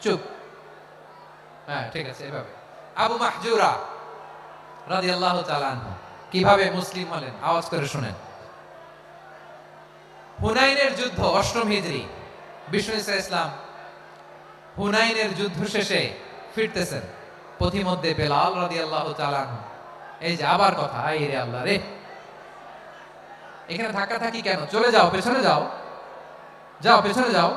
চুপ। হ্যাঁ ঠিক আছে, এভাবে। আবু মাহজুরা তাআলা আনহু, কীভাবে মুসলিম হলেন? আওয়াজ করে শুনেন। হুনাইনের যুদ্ধ, অষ্টম হিজরি। বিষ্ণু ইসলাম হুনাইনের যুদ্ধ শেষে ফিরতেছেন। পথিমধ্যে বেলাল তাআলা আনহু। এই যে আবার কথা, আই রে আল্লাহ রে। এখানে ধাক্কা থাকি কেন? চলে যাও, পেছনে যাও। যাও, পেছনে যাও।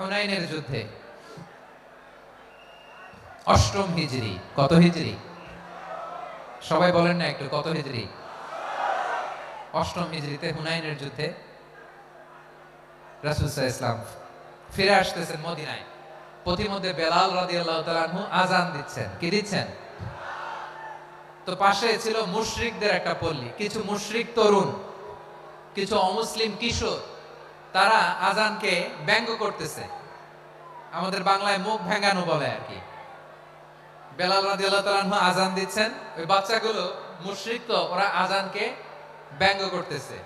হুনাইনের যুদ্ধে। অষ্টম হিজরি। কত হিজরি? সবাই বলেন না একটু, কত হিজরি? অষ্টম হিজরিতে হুনাইনের যুদ্ধে রাসুলসাহ ইসলাম ফিরে আসতেছেন মদিনায়। পথিমধ্যে বেলাল রাদিয়াল্লাহু তাআলা আনহু আজান দিচ্ছেন। কি দিচ্ছেন? তো পাশে ছিল মুশরিকদের একটা পল্লী। কিছু মুশরিক তরুণ, কিছু অমুসলিম কিশোর, তারা আজানকে ব্যঙ্গ করতেছে। আমাদের বাংলায় মুখ ভেঙ্গানো বলে আর কি। বেলাল আজান দিচ্ছেন। ওই বাচ্চাগুলো মুশরিক তো, ওরা আজানকে ব্যঙ্গ করতেছে।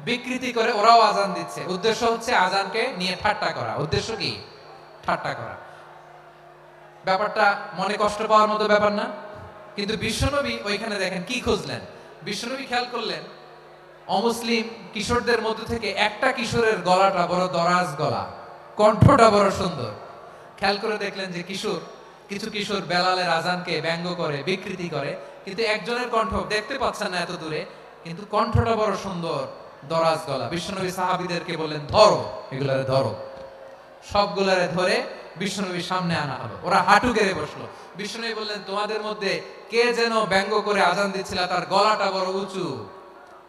বিকৃতি করে ওরাও আজান দিচ্ছে। উদ্দেশ্য হচ্ছে আজানকে নিয়ে ঠাট্টা করা। উদ্দেশ্য কি? ঠাট্টা করা। ব্যাপারটা মনে কষ্ট পাওয়ার মতো ব্যাপার না। কিন্তু বিশ্বনবী ওইখানে দেখেন, কি খুঁজলেন? বিশ্বনবী খেয়াল করলেন, অমুসলিম কিশোরদের মধ্যে থেকে একটা কিশোরের গলাটা বড় দরাজ গলা। কণ্ঠটা বড় সুন্দর। খেয়াল করে দেখলেন যে কিশোর, কিছু কিশোর বেলালের আজানকে ব্যঙ্গ করে, বিকৃতি করে, কিন্তু একজনের কণ্ঠ দেখতে পাচ্ছেন না এত দূরে, কিন্তু কণ্ঠটা বড় সুন্দর, দরাজ গলা। বিশ্বনবী সাহাবিদেরকে বললেন, ধরো, এগুলারে ধরো। সবগুলারে ধরে বিষ্ণুনবীর সামনে আনা হলো। ওরা হাঁটু গেড়ে বসল। বিষ্ণুনবী বললেন, তোমাদের মধ্যে কে যেন ব্যঙ্গ করে আজান দিচ্ছিল, তার গলাটা বড় উঁচু।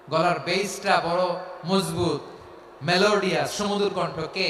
গলার বেসটা বড় মজবুত। মেলোডিয়াস সমুদ্র কণ্ঠ কে?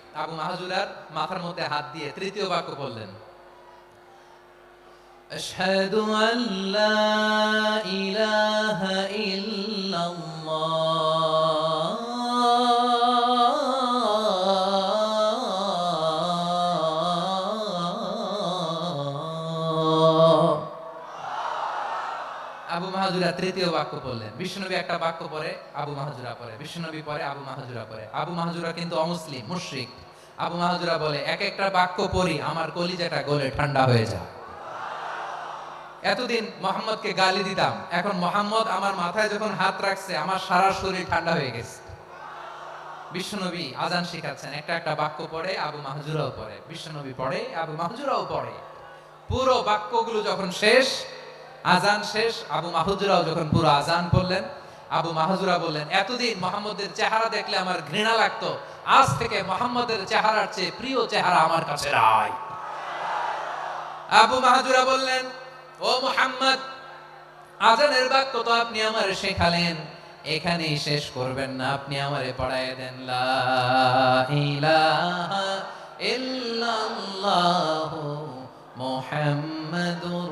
আবু মাহাজুরার মাথার মধ্যে হাত দিয়ে তৃতীয় বাক্য বললেন أشهد أن لا إله إلا الله আবু মাহাজুরা তৃতীয় বাক্য বললেন বিষ্ণুনবী একটা বাক্য পরে আবু মাহাজুরা পরে বিষ্ণুনবী পরে আবু মাহাজুরা পরে আবু মাহাজুরা কিন্তু অমুসলিম মুশরিক আবু মাহাজুরা বলে, এক একটা বাক্য পড়ি, আমার কলিজাটা গলে ঠান্ডা হয়ে যায়। এতদিন মোহাম্মদকে গালি দিতাম, এখন মোহাম্মদ আমার মাথায় যখন হাত রাখছে, আমার সারা শরীর ঠান্ডা হয়ে গেছে। বিশ্বনবী আজান শিখাচ্ছেন, একটা একটা বাক্য পড়ে, আবু মাহজুরাও পড়ে, বিশ্বনবী পড়ে, আবু মাহজুরাও পড়ে। পুরো বাক্যগুলো যখন শেষ, আজান শেষ, আবু মাহুজুরাও যখন পুরো আজান পড়লেন আবু মাহাজুরা বললেন, এতদিন মোহাম্মদের চেহারা দেখলে আমার ঘৃণা লাগতো। আজ থেকে মোহাম্মদের চেহারার চেয়ে প্রিয় চেহারা আমার কাছে নাই। আবু মাহাজুরা বললেন, ও মোহাম্মদ, আজানের বাক্য তো আপনি আমার শেখালেন। এখানেই শেষ করবেন না, আপনি আমারে পড়ায় দেন। লা ইলাহা ইল্লাল্লাহু মুহাম্মাদুর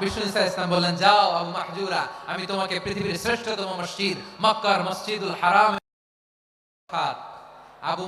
বিষ্ণু ইসা ইসলাম বললেন, যাও আবু মাহজুরা, আমি তোমাকে পৃথিবীর শ্রেষ্ঠতম মসজিদ, মক্কার মসজিদুল হারাম আবু